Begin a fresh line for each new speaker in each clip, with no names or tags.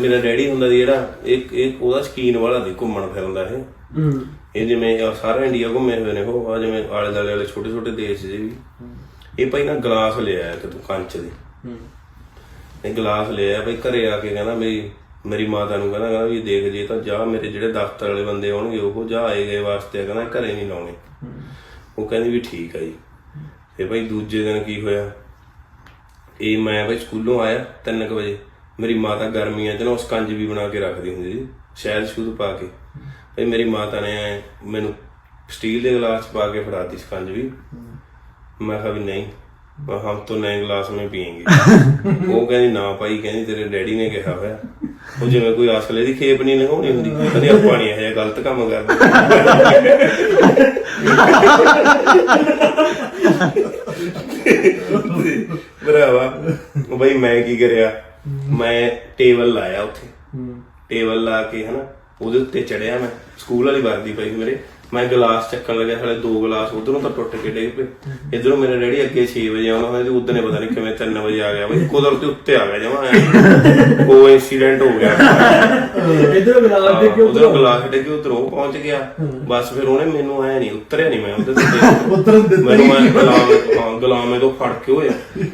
ਮੇਰਾ ਡੈਡੀ ਹੁੰਦਾ ਸੀ ਜਿਹੜਾ ਇੱਕ ਇੱਕ ਉਹਦਾ ਸ਼ਕੀਨ ਵਾਲਾ ਸੀ ਘੁੰਮਣ ਫਿਰਨ ਦਾ ਇਹ।
ਹੂੰ।
ਇਹ ਜਿਵੇਂ ਆਹ ਸਾਰਾ ਇੰਡੀਆ ਘੁੰਮੇ ਹੋਏ ਨੇ ਉਹ ਆ ਜਿਵੇਂ ਆਲੇ ਦੁਆਲੇ ਵਾਲੇ ਛੋਟੇ ਛੋਟੇ ਦੇਸ਼ ਜੇ ਵੀ। ਇਹ ਭਾਈ ਨਾ ਗਲਾਸ ਲਿਆ ਇੱਕ ਤੂੰ ਕੰਚ ਦੇ।
ਹੂੰ।
ਇਹ ਗਲਾਸ ਲਿਆ ਭਾਈ ਘਰੇ ਆ ਕੇ ਕਹਿੰਦਾ ਮੇਰੀ ਮੇਰੀ ਮਾਤਾ ਨੂੰ ਕਹਿੰਦਾ ਕਹਿੰਦਾ ਵੀ ਦੇਖ ਜੇ ਤਾਂ ਜਾ ਮੇਰੇ ਜਿਹੜੇ ਦਫ਼ਤਰ ਵਾਲੇ ਬੰਦੇ ਆਉਣਗੇ ਉਹ ਜਾ ਆਏ ਗਏ ਵਾਸਤੇ ਆ, ਕਹਿੰਦਾ ਘਰੇ ਨਹੀਂ ਲਾਉਣੇ। ਉਹ ਕਹਿੰਦੀ ਵੀ ਠੀਕ ਆ ਜੀ। ਤੇ ਭਾਈ ਦੂਜੇ ਦਿਨ ਕੀ ਹੋਇਆ? ਇਹ ਮੈਂ ਭਾਈ ਸਕੂਲੋਂ ਆਇਆ 3:00 ਵਜੇ। ਮੇਰੀ ਮਾਤਾ ਗਰਮੀਆਂ 'ਚ ਨਾ ਉਸ ਕੰਜ ਵੀ ਬਣਾ ਕੇ ਰੱਖਦੀ ਹੁੰਦੀ ਸੀ ਸ਼ਹਿਦ ਸ਼ੂਦ ਪਾ ਕੇ। ਫਿਰ ਮੇਰੀ ਮਾਤਾ ਨੇ ਮੈਨੂੰ ਸਟੀਲ ਦੇ ਗਲਾਸ ਪਾ ਕੇ ਫੜਾਤੀ ਸਕੰਜ ਵੀ। ਮੈਂ ਕਿਹਾ ਵੀ ਨਹੀਂ ਹਮ ਤੋਂ ਨਏ ਗਲਾਸ ਮੇਂ ਪੀਏਂਗੇ। ਉਹ ਕਹਿੰਦੀ ਨਾ ਭਾਈ ਕਹਿੰਦੀ ਤੇਰੇ ਡੈਡੀ ਨੇ ਕਿਹਾ ਹੋਇਆ। ਉਹ ਜਿਵੇਂ ਕੋਈ ਅਸਲੇ ਦੀ ਖੇਪ ਨਹੀਂ ਲਗਾਉਣੀ ਹੁੰਦੀ ਕਹਿੰਦੀ ਆਪਾਂ ਨਹੀਂ ਇਹ ਗਲਤ ਕੰਮ ਕਰਦੇ। ਬਰਾਵਾ ਬਈ ਮੈਂ ਕੀ ਕਰਿਆ? ਮੈਂ ਟੇਬਲ ਲਾਇਆ ਉੱਥੇ।
ਹੂੰ।
ਟੇਬਲ ਲਾ ਕੇ ਹਨਾ ਉਹਦੇ ਉੱਤੇ ਚੜਿਆ ਮੈਂ। ਸਕੂਲ ਵਾਲੀ ਵਰਦੀ ਪਈ ਮੇਰੇ। ਮੈਂ ਗਲਾਸ ਚੱਕਣ ਲੱਗਿਆ ਹਲੇ ਦੋ ਗਲਾਸ ਉਧਰੋਂ ਤਾਂ ਟੁੱਟ ਕੇ ਡਿੱਗ ਪਏ। ਇਧਰੋਂ ਮੇਰਾ ਡੈਡੀ ਅੱਗੇ 6 ਵਜੇ ਆਉਣਾ ਹੋਇਆ ਤੇ ਉਦੋਂ ਨੇ ਪਤਾ ਨਹੀਂ ਕਿਵੇਂ 3 ਵਜੇ ਆ ਗਿਆ। ਬਈ ਕੁਦਰਤ ਉੱਤੇ ਆ ਗਿਆ ਜਮਾ। ਉਹ ਇਨਸੀਡੈਂਟ ਹੋ ਗਿਆ।
ਇਧਰ ਗਲਾਸ ਦੇ ਕੇ
ਉਧਰ ਗਲਾਸ ਡਿੱਗ ਕੇ ਉਧਰੋਂ ਪਹੁੰਚ ਗਿਆ। ਬਸ ਫਿਰ ਉਹਨੇ ਮੈਨੂੰ ਆਇਆ ਨਹੀਂ ਉਤਰਿਆ ਨਹੀਂ ਮੈਂ ਉਹਦੇ ਤੇ
ਉਤਰਨ ਦਿੱਤਾ
ਮੈਨੂੰ ਮੈਂ ਗੁਲਾਮ ਗੁਲਾਮੇ ਤੋਂ ਫੜ ਕੇ ਹੋਇਆ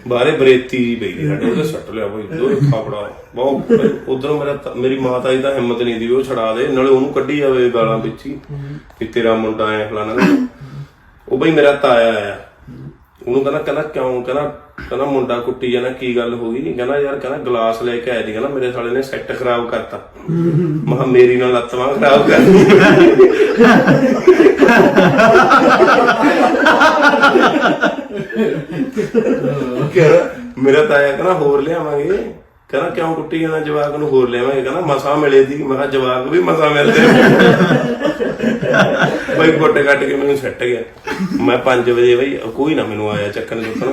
ਬਾਹਰੇ ਬਰੇਤੀ ਸੀ ਸਾਡੇ ਉਹਦੇ ਸੱਟ ਲਿਆ ਬਈ ਦੋ ਖਾਪੜਾ ਬਹੁਤ ਉਧਰ ਮੇਰਾ ਮੇਰੀ ਮਾਤਾ ਜੀ ਦਾ ਹਿੰਮਤ ਨਹੀਂ ਦੀ ਉਹ ਛੜਾ ਦੇ ਨਾਲੇ ਉਹਨੂੰ ਕੱਢੀ ਜਾਵੇ ਗਾਲਾਂ ਵਿੱਚ ਹੀ। ਕਿ ਤੇਰਾ ਮੁੰਡਾ ਐ ਫਲਾਣਾ ਉਹ ਬਈ ਮੇਰਾ ਤਾਇਆ ਆ। ਉਹਨੂੰ ਕਹਿੰਦਾ ਕਹਿੰਦਾ ਕਿਉਂ? ਕਹਿੰਦਾ ਕਹਿੰਦਾ ਮੁੰਡਾ ਕੁੱਟੀ ਜਾਣਾ ਕੀ ਗੱਲ ਹੋ ਗਈ? ਕਹਿੰਦਾ ਯਾਰ, ਕਹਿੰਦਾ ਗਲਾਸ ਲੈ ਕੇ ਆਇਆ ਸੀ। ਕਹਿੰਦਾ ਮੇਰੇ ਸਾਲੇ ਨੇ ਸੈੱਟ ਖਰਾਬ ਕਰਤਾ। ਮਹਾ ਮੇਰੀ ਨਾਲ ਲੱਤਾਂ ਖਰਾਬ ਕਰ ਕਹਿੰਦਾ, ਮੇਰਾ ਤਾਇਆ ਕਹਿੰਦਾ, ਹੋਰ ਲਿਆਵਾਂਗੇ। ਕਹਿੰਦਾ ਕਿਉਂ ਕੁੱਟੀ ਜਾਣਾ ਜਵਾਕ ਨੂੰ ਹੋਰ ਲਿਆਵਾਂਗੇ? ਕਹਿੰਦਾ ਮਸਾ ਮਿਲੇ ਸੀ। ਮੈਂ ਕਿਹਾ ਜਵਾਕ ਵੀ ਮਸਾ ਮਿਲਦੇ ਬਈ ਗੁੱਟ ਕੱਟ ਕੇ ਮੈਨੂੰ ਸੱਟ ਗਿਆ। ਮੈਂ 5 ਵਜੇ ਬਈ ਕੋਈ ਨਾ ਮੈਨੂੰ ਆਇਆ ਚੱਕਣ ਚੁੱਕਣ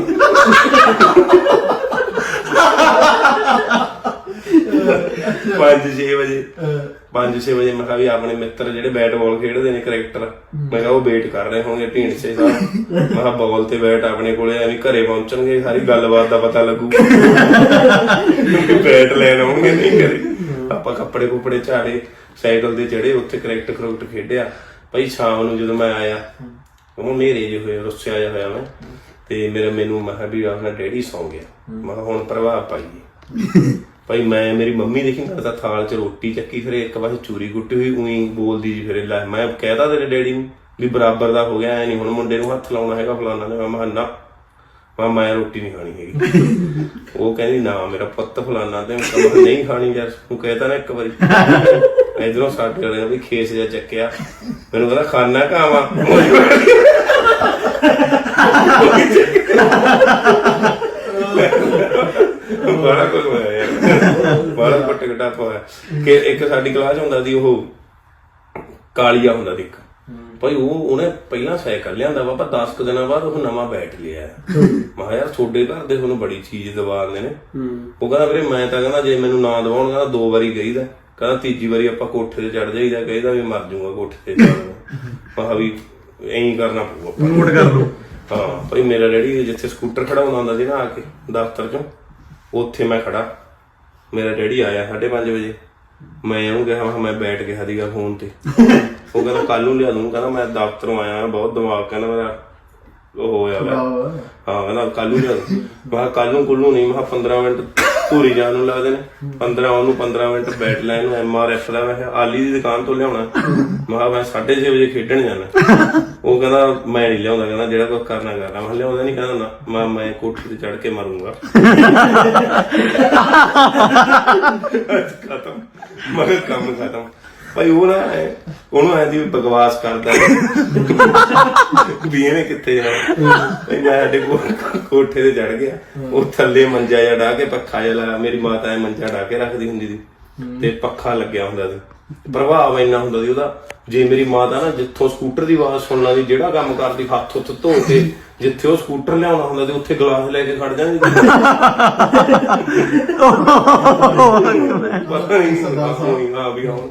ਪੰਜ 6 ਵਜੇ 5-6 ਵਜੇ ਮੈਂ ਕਿਹਾ ਵੀ ਆਪਣੇ ਮਿੱਤਰ ਜਿਹੜੇ ਬੈਟਬਾਲ ਖੇਡਦੇ ਨੇ ਕ੍ਰਿਕਟਰ, ਮੈਂ ਕਿਹਾ ਉਹ ਵੇਟ ਕਰ ਰਹੇ ਹੋਣਗੇ ਢੀਂਡਸੇ ਦਾ ਮੈਂ ਕਿਹਾ ਬਾਲ ਤੇ ਬੈਟ ਆਪਣੇ ਕੋਲੇ, ਐਵੇਂ ਘਰੇ ਪਹੁੰਚਣਗੇ, ਸਾਰੀ ਗੱਲਬਾਤ ਦਾ ਪਤਾ ਲੱਗੂ। ਬੈਟ ਲੈਣ ਆਉਣਗੇ ਨਹੀਂ ਕਰੇ ਆਪਾਂ ਕੱਪੜੇ ਕੁਪੜੇ ਝਾੜੇ, ਸਾਈਕਲ ਤੇ ਚੜੇ ਉੱਥੇ ਕ੍ਰਿਕਟ ਕਰੁਕਟ ਖੇਡਿਆ। ਭਾਈ ਸ਼ਾਮ ਨੂੰ ਜਦੋਂ ਮੈਂ ਆਇਆ ਉਹ ਨੇਰੇ ਜਿਹੇ ਹੋਏ ਰੁੱਸਿਆ ਜਿਹਾ ਹੋਇਆ ਮੈਂ ਤੇ ਮੇਰਾ ਮੈਨੂੰ ਮੈਂ ਕਿਹਾ ਵੀ ਆਪਣਾ ਡੈਡੀ ਸੌਂ ਗਿਆ। ਮੈਂ ਕਿਹਾ ਹੁਣ ਪ੍ਰਭਾਵ ਪਾਈਏ ਭਾਈ ਮੈਂ ਮੇਰੀ ਮੰਮੀ ਦੇਖੀ ਕਰਦਾ ਥਾਲ 'ਚ ਰੋਟੀ ਚੱਕੀ ਫਿਰ ਇੱਕ ਪਾਸੇ ਚੂਰੀ ਕੁੱਟੀ ਹੋਈ ਉਹੀ ਬੋਲਦੀ ਜੀ ਫਿਰ ਲੈ ਮੈਂ ਕਹਿਤਾ ਤੇਰੇ ਡੈਡੀ ਨੂੰ ਵੀ ਬਰਾਬਰ ਦਾ ਹੋ ਗਿਆ ਐ ਨਹੀਂ ਹੁਣ ਮੁੰਡੇ ਨੂੰ ਹੱਥ ਲਾਉਣਾ ਹੈਗਾ ਫਲਾਣਾ ਨੇ ਮੈਂ ਕਿਹਾ ਨਾ। ਮੈਂ ਮੈਂ ਰੋਟੀ ਨਹੀਂ ਖਾਣੀ ਹੈਗੀ। ਉਹ ਕਹਿੰਦੀ, ਨਾ, ਮੇਰਾ ਪੁੱਤ ਫਲਾਨਾ ਤੇ ਮੈਂ ਕਿਹਾ ਨਹੀਂ ਖਾਣੀ ਯਾਰ। ਤੂੰ ਕਹਿਤਾ ਨਾ ਇੱਕ ਵਾਰੀ। ਇਧਰੋਂ ਸਾਡੇ ਵਾਲੇ ਨੇ ਵੀ ਖੇਸ ਜਿਹਾ ਚੱਕਿਆ। ਮੈਨੂੰ ਕਹਿੰਦਾ ਖਾਣਾ ਕਾਵਾ ਬੜਾ ਕੁਝ ਹੋਇਆ ਯਾਰ। ਬੜਾ ਪੱਟ ਕਟਾ ਹੋਇਆ। ਕਿ ਇੱਕ ਸਾਡੀ ਕਲਾਸ ਹੁੰਦਾ ਸੀ, ਉਹ ਕਾਲੀਆ ਹੁੰਦਾ ਸੀ ਇੱਕ। ਭਾਈ ਉਹ ਉਹਨੇ ਪਹਿਲਾਂ ਸਾਈਕਲ ਲਿਆਂਦਾ ਵਾ ਪਰ 10 ਕੁ ਦਿਨਾਂ ਬਾਅਦ ਉਹ ਨਵਾਂ ਬੈਠ ਲਿਆ ਮੈਂ ਕਿਹਾ ਯਾਰ ਤੁਹਾਡੇ ਘਰ ਦੇ ਤੁਹਾਨੂੰ ਬੜੀ ਚੀਜ਼ ਦਵਾਉਂਦੇ ਨੇ। ਉਹ ਕਹਿੰਦਾ ਵੀਰੇ ਮੈਂ ਤਾਂ ਕਹਿੰਦਾ ਜੇ ਮੈਨੂੰ ਨਾ ਦਵਾਉਣ ਕਹਿੰਦਾ ਦੋ ਵਾਰੀ ਗਈਦਾ ਕਹਿੰਦਾ ਤੀਜੀ ਵਾਰੀ ਆਪਾਂ ਕੋਠੇ ਤੇ ਚੜ ਜਾਈਦਾ ਕਹਿੰਦਾ ਵੀ ਮਰ ਜਾਊਗਾ ਕੋਠੇ ਤੇ ਚੜ੍ਹ ਮੈਂ ਵੀ ਐਂ ਕਰਨਾ ਪਊਗਾ ਆਪਾਂ। ਨੂੰ।
ਨੋਟ ਕਰ ਲਓ।
ਹਾਂ ਭਾਈ ਮੇਰਾ ਡੈਡੀ ਜਿੱਥੇ ਸਕੂਟਰ ਖੜਾਉਂਦਾ ਹੁੰਦਾ ਸੀ ਨਾ ਆ ਕੇ ਦਫ਼ਤਰ ਚੋਂ ਉੱਥੇ ਮੈਂ ਖੜਾ ਮੇਰਾ ਡੈਡੀ ਆਇਆ 5:30 ਵਜੇ। ਮੈਂ ਉਹਨੂੰ ਕਿਹਾ ਮੈਂ ਬੈਠ ਗਿਆ ਸੀਗਾ ਫੋਨ ਤੇ। ਉਹ ਕਹਿੰਦਾ ਕੱਲ ਨੂੰ ਲਿਆ ਦੂੰ ਕਹਿੰਦਾ ਮੈਂ ਦਫ਼ਤਰੋਂ ਆਇਆ ਬਹੁਤ ਦਿਮਾਗ ਕਹਿੰਦਾ ਮੇਰਾ ਉਹ ਹੋਇਆ ਵਾ। ਹਾਂ ਕਹਿੰਦਾ ਕੱਲ ਨੂੰ ਲਿਆ ਦੂੰ। ਮੈਂ ਕੱਲ ਨੂੰ ਕੁੱਲ ਨੂੰ ਨਹੀਂ। ਮੈਂ ਕਿਹਾ 15 ਮਿੰਟ ਧੂਰੀ ਜਾਣ ਨੂੰ ਲੱਗਦੇ ਨੇ। 15 ਉਹਨੂੰ 15 ਮਿੰਟ ਬੈਠ ਲੈਣ ਨੂੰ ਐਮਆਰਐਫ ਦਾ। ਮੈਂ ਕਿਹਾ ਆਲੀ ਦੀ ਦੁਕਾਨ ਤੋਂ ਲਿਆਉਣਾ। ਮੈਂ ਕਿਹਾ ਮੈਂ 6:30 ਵਜੇ ਖੇਡਣ ਜਾਣਾ। ਉਹ ਕਹਿੰਦਾ ਮੈਂ ਨਹੀਂ ਲਿਆਉਂਦਾ। ਕਹਿੰਦਾ ਜਿਹੜਾ ਕੁਝ ਕਰਨਾ ਕਰਨਾ ਮੈਂ ਕਿਹਾ ਲਿਆਉਂਦਾ ਨਹੀਂ ਕਹਿੰਦਾ ਨਾ। ਮੈਂ ਮੈਂ ਕੋਠੀ ਤੇ ਚੜ ਕੇ ਮਰੂੰਗਾ। ਖਤਮ। ਮੈਂ ਕਿਹਾ ਕੰਮ ਖਤਮ। ਭਾਈ ਉਹ ਨਾ ਐਂ- ਉਹਨੂੰ ਐਂ ਦੀ ਬਕਵਾਸ ਕਰਦਾ ਵੀ ਇਹਨੇ ਕਿੱਥੇ ਜਾਣਾ ਭਾਈ ਮੈਂ ਸਾਡੇ ਕੋ- ਕੋਠੇ ਤੇ ਚੜ ਗਿਆ ਉਹ ਥੱਲੇ ਮੰਜਾ ਜਿਹਾ ਢਾ ਕੇ ਪੱਖਾ ਜਿਹਾ ਲਾਇਆ ਮੇਰੀ ਮਾਤਾ ਐ ਮੰਜਾ ਢਾ ਕੇ ਰੱਖਦੀ ਹੁੰਦੀ ਸੀ ਤੇ ਪੱਖਾ ਲੱਗਿਆ ਹੁੰਦਾ ਸੀ ਪ੍ਰਭਾਵ ਇੰਨਾ ਹੁੰਦਾ ਸੀ ਉਹਦਾ ਜੇ ਮੇਰੀ ਮਾਤਾ ਨਾ ਜਿੱਥੋਂ ਸਕੂਟਰ ਦੀ ਆਵਾਜ਼ ਸੁਣ ਲਾਂਦੀ ਜਿਹੜਾ ਕੰਮ ਕਰਦੀ ਹੱਥ ਉੱਤ ਧੋ ਕੇ ਜਿੱਥੇ ਉਹ ਸਕੂਟਰ ਲਿਆਉਣਾ ਹੁੰਦਾ ਤੇ ਉੱਥੇ ਗਲਾਸ ਲੈ ਕੇ ਖੜ ਜਾਂਦੀ ਸੀ ਪਤਾ ਨਹੀਂ ਕੋਈ ਹਾਂ ਵੀ ਹੁਣ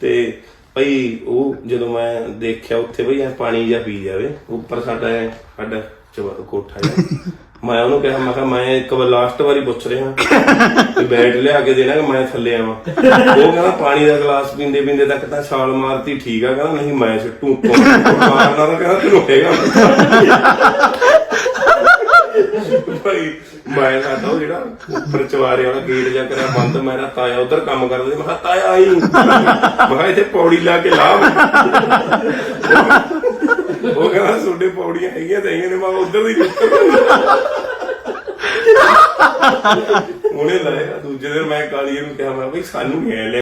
ਤੇ ਭਈ ਉਹ ਜਦੋਂ ਮੈਂ ਦੇਖਿਆ ਉੱਥੇ ਭਈ ਐ ਪਾਣੀ ਜਾਂ ਪੀ ਜਾਵੇ, ਉੱਪਰ ਸਾਡਾ ਐਂ, ਸਾਡਾ ਚਵਾ- ਕੋਠਾ ਜਿਹਾ। ਮੈਂ ਉਹਨੂੰ ਕਿਹਾ, ਮੈਂ ਕਿਹਾ, ਮੈਂ ਇੱਕ ਵਾਰ ਲਾਸਟ ਵਾਰੀ ਪੁੱਛ ਰਿਹਾ ਵੀ ਬੈਟ ਲਿਆ ਕੇ ਦੇਣਾ ਕਿ ਮੈਂ ਥੱਲੇ ਆਵਾਂ। ਉਹ ਕਹਿੰਦਾ, ਪਾਣੀ ਦਾ ਗਲਾਸ ਪੀਂਦੇ ਪੀਂਦੇ ਤੱਕ ਤਾਂ ਛਾਲ ਮਾਰਤੀ, ਠੀਕ ਆ। ਕਹਿੰਦਾ, ਨਹੀਂ, ਮੈਂ ਸਿੱਟੂ ਉੱਤੋਂ ਮਾਰਨਾ ਤਾਂ ਕਹਿੰਦਾ, ਤੈਨੂੰ ਹੈਗਾ ਭਾਈ, ਮੈਂ ਸਾਡਾ ਉਹ ਜਿਹੜਾ ਉੱਪਰ ਚਵਾਰੇ ਵਾਲਾ ਗੇਟ ਜਾ ਕਰਿਆ ਬੰਦ ਮੇਰਾ ਤਾਇਆ ਉਧਰ ਕੰਮ ਕਰਦਾ ਸੀ, ਮੈਂ ਕਿਹਾ, ਤਾਇਆ ਆਈ। ਮੈਂ ਕਿਹਾ, ਇੱਥੇ ਪੌੜੀ ਲਾ ਕੇ ਲਾ। ਉਹ ਕਹਿੰਦਾ, ਤੁਹਾਡੇ ਪੌੜੀਆਂ ਹੈਗੀਆਂ ਤਾਂ ਹੈਗੀਆਂ ਨੇ, ਮੈਂ ਉਧਰ ਦੀ ਉਹਨੇ ਲਾਇਆ, ਦੂਜੇ ਦਿਨ ਮੈਂ ਕਾਲੀਏ ਨੂੰ ਕਿਹਾ, ਮੈਂ ਬਈ ਸਾਨੂੰ ਨਹੀਂ ਐ ਲੈ।